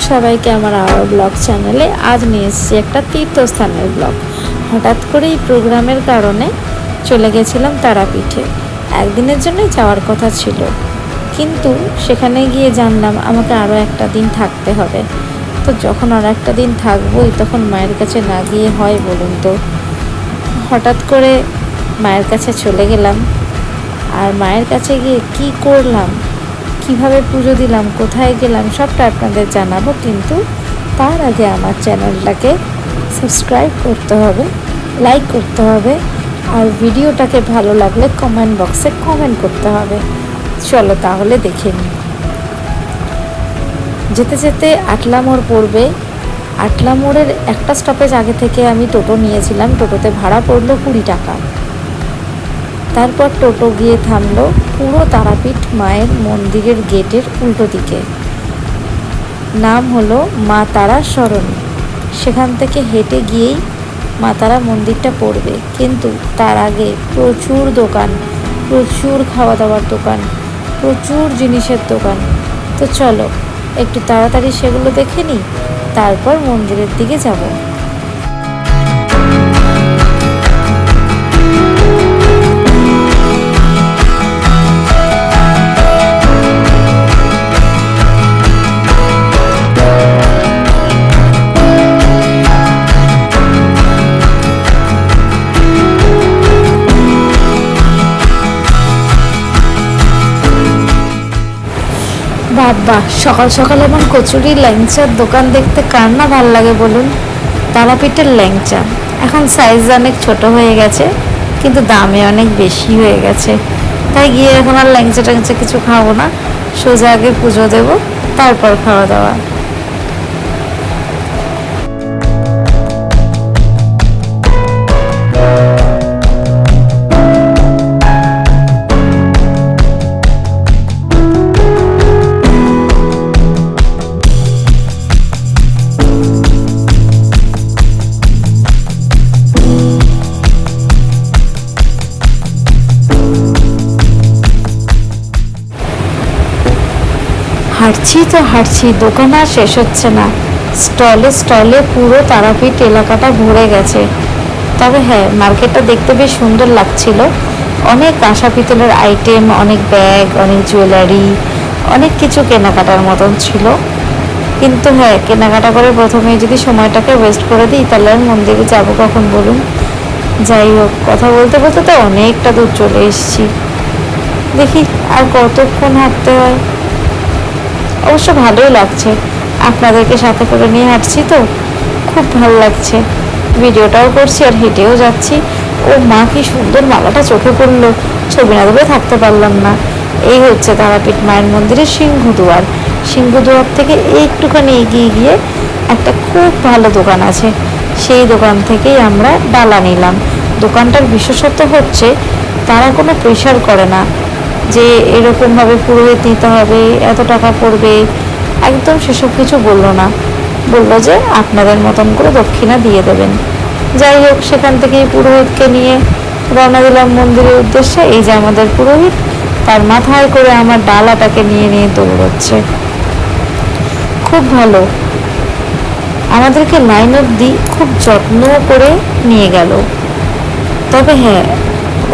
সবাইকে আমার hour blog চ্যানেলে। আজ নিয়ে এসেছি একটা তীর্থস্থানের ব্লগ। হঠাৎ করে এই প্রোগ্রামের কারণে চলে গেছিলাম তারাপীঠে। একদিনের জন্যই যাওয়ার কথা ছিল। কিন্তু সেখানে গিয়ে জানলাম আমাকে আরও একটা দিন থাকতে হবে। তো যখন আর একটা দিন থাকবোই, তখন মায়ের কাছে না গিয়ে হয় বলুন তো। হঠাৎ করে মায়ের কাছে চলে গেলাম। আর মায়ের কাছে গিয়ে কি করলাম? কীভাবে পুজো দিলাম, কোথায় গেলাম, সবটা আপনাদের জানাব। কিন্তু তার আগে আমার চ্যানেলটাকে সাবস্ক্রাইব করতে হবে, লাইক করতে হবে, আর ভিডিওটাকে ভালো লাগলে কমেন্ট বক্সে কমেন্ট করতে হবে। চলো তাহলে দেখে নিই। যেতে যেতে আটলা মোড় পড়বে। আটলা মোড়ের একটা স্টপেজ আগে থেকে আমি টোটো নিয়েছিলাম। টোটোতে ভাড়া পড়ল কুড়ি টাকা। তারপর টোটো গিয়ে থামল পুরো তারাপীঠ মায়ের মন্দিরের গেটের উল্টো দিকে। নাম হলো মা তারা সরণী সেখান থেকে হেঁটে গিয়েই মা তারা মন্দিরটা পড়বে। কিন্তু তার আগে প্রচুর দোকান, প্রচুর খাওয়া দাওয়ার দোকান, প্রচুর জিনিসের দোকান। তো চলো, একটু তাড়াতাড়ি সেগুলো দেখে নিই, তারপর মন্দিরের দিকে যাব। বাবা, সকাল সকাল এমন কচুরি ল্যাংচার দোকান দেখতে কার না ভালো লাগে বলুন? তারাপীঠের ল্যাংচা। এখন সাইজ অনেক ছোট হয়ে গেছে, কিন্তু দামে অনেক বেশি হয়ে গেছে। তাই গিয়ে এখন আর ল্যাংচা ট্যাংচা কিছু খাব না। সোজা আগে পুজো দেবো, তারপর খাওয়া দাওয়া হাঁটছি তো হাঁটছি, দোকান আর শেষ হচ্ছে না। স্টলে স্টলে পুরো তারাপীঠ এলাকাটা ভরে গেছে। তবে হ্যাঁ মার্কেটটা দেখতে বেশ সুন্দর লাগছিল। অনেক কাঁসা পিতলের আইটেম অনেক ব্যাগ অনেক জুয়েলারি অনেক কিছু কেনাকাটার মতন ছিল। কিন্তু হ্যাঁ কেনাকাটা করে প্রথমে যদি সময়টাকে ওয়েস্ট করে দিই, তাহলে আর মন্দিরে যাব কখন বলুন? যাই হোক, কথা বলতে বলতে তো অনেকটা দূর চলে এসেছি। দেখি আর কতক্ষণ হাঁটতে হয়। অবশ্য ভালোই লাগছে। আপনাদেরকে সাথে করে নিয়ে হাঁটছি তো। খুব ভালো লাগছে। ভিডিওটাও করছি আর হেঁটেও যাচ্ছি। ও মা, কি সুন্দর মালাটা চোখে পড়ল। ছবি না তুলে থাকতে পারলাম না। এই হচ্ছে তারাপীঠ মায়ের মন্দিরের সিংহদুয়ার সিংহদুয়ার থেকে একটুখানি এগিয়ে গিয়ে একটা খুব ভালো দোকান আছে। সেই দোকান থেকেই আমরা ডালা নিলাম। দোকানটার বিশেষত্ব হচ্ছে, তারা কোনো প্রেশার করে না। যে এরকমভাবে পুরোহিত নিতে হবে, এত টাকা পড়বে, একদম সেসব কিছু বলল না। বলল যে আপনাদের মতন করে দক্ষিণা দিয়ে দেবেন। যাই হোক, সেখান থেকেই পুরোহিতকে নিয়ে রওনা দিলাম মন্দিরের উদ্দেশ্যে। এই যে আমাদের পুরোহিত, তার মাথায় করে আমার ডালাটাকে নিয়ে নিয়ে দৌড়চ্ছে। খুব ভালো। আমাদেরকে লাইন অব্দি খুব যত্ন করে নিয়ে গেল। তবে হ্যাঁ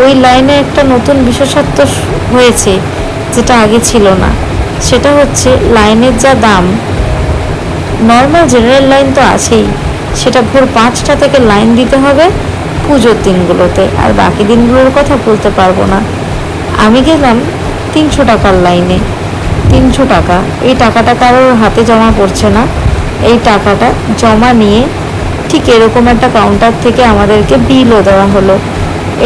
ওই লাইনে একটা নতুন বিশেষত্ব হয়েছে, যেটা আগে ছিল না। সেটা হচ্ছে লাইনের যা দাম নর্মাল জেনারেল লাইন তো আছেই। সেটা ভোর পাঁচটা থেকে লাইন দিতে হবে পুজোর দিনগুলোতে, আর বাকি দিনগুলোর কথা বলতে পারব না। আমি গেলাম তিনশো টাকার লাইনে তিনশো টাকা। এই টাকাটা কারোর হাতে জমা পড়ছে না। এই টাকাটা জমা নিয়ে ঠিক এরকম একটা কাউন্টার থেকে আমাদেরকে বিলও দেওয়া হলো।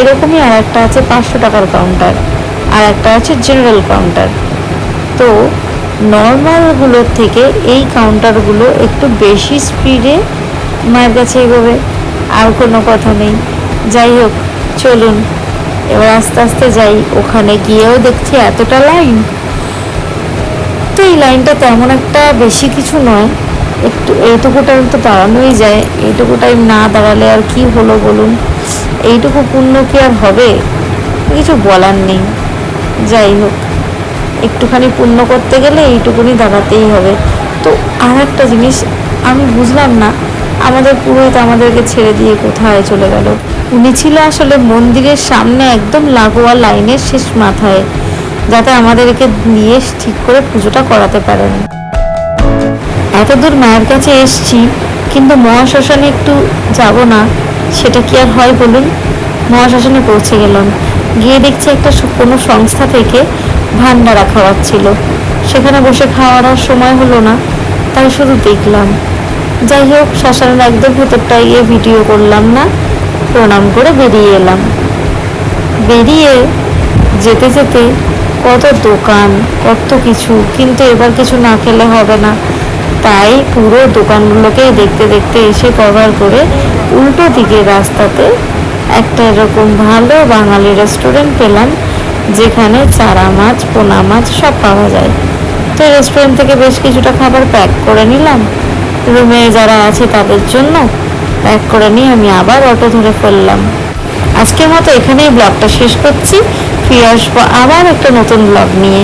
এরকমই আর একটা আছে পাঁচশো টাকার কাউন্টার আর একটা আছে জেনারেল কাউন্টার তো নর্মালগুলোর থেকে এই কাউন্টারগুলো একটু বেশি স্পিডে মায়ের কাছে এগোবে, আর কোনো কথা নেই। যাই হোক, চলুন, এবার আস্তে আস্তে যাই, ওখানে গিয়েও দেখছি এতটা লাইন তো এই লাইনটা তেমন একটা বেশি কিছু নয়, একটু এইটুকু টাইম তো দাঁড়ানোই যায়, এইটুকু টাইম না দাঁড়ালে আর কি হলো বলুন? এইটুকু পুণ্য কি আর হবে? কিছু বলার নেই। যাই হোক, একটুখানি পুণ্য করতে গেলে এইটুকুনি দাঁড়াতেই হবে। তো আর একটা জিনিস, আমি বুঝলাম না, আমাদের পুরোহিত আমাদেরকে ছেড়ে দিয়ে কোথায় চলে গেল? উনি ছিল আসলে মন্দিরের সামনে একদম লাগোয়া লাইনের শেষ মাথায়, যাতে আমাদেরকে নিয়ে ঠিক করে পুজোটা করাতে পারেন। এত দূর মায়ের কাছে এসছি, কিন্তু মহাশ্মশানে একটু যাব না। সেটা কি আর হয় বলুন? মহাশ্মশানে পৌঁছে গেলাম। গিয়ে দেখছি একটা কোনো সংস্থা থেকে ভান্ডারা খাওয়াচ্ছিল সেখানে বসে খাওয়ার আর সময় হলো না, তাই শুধু দেখলাম। যাই হোক, শ্মশানের একদম ভেতরটা গিয়ে ভিডিও করলাম না, প্রণাম করে বেরিয়ে এলাম। বেরিয়ে যেতে যেতে কত দোকান, কত কিছু, কিন্তু এবার কিছু না খেলে হবে না। তাই পুরো দোকানগুলোকে দেখতে দেখতে এসে কভার করে উল্টো দিকে রাস্তাতে একটা এরকম ভালো বাঙালি রেস্টুরেন্ট পেলাম, যেখানে চারা মাছ, পোনা মাছ সব পাওয়া যায়। তো রেস্টুরেন্ট থেকে বেশ কিছুটা খাবার প্যাক করে নিলাম। রুমে যারা আছে তাদের জন্য প্যাক করে নিয়ে আমি আবার অটো ধরে ফেললাম। আজকের মতো এখানেই ব্লগটা শেষ করছি। ফিরে আসব আবার একটা নতুন ব্লগ নিয়ে।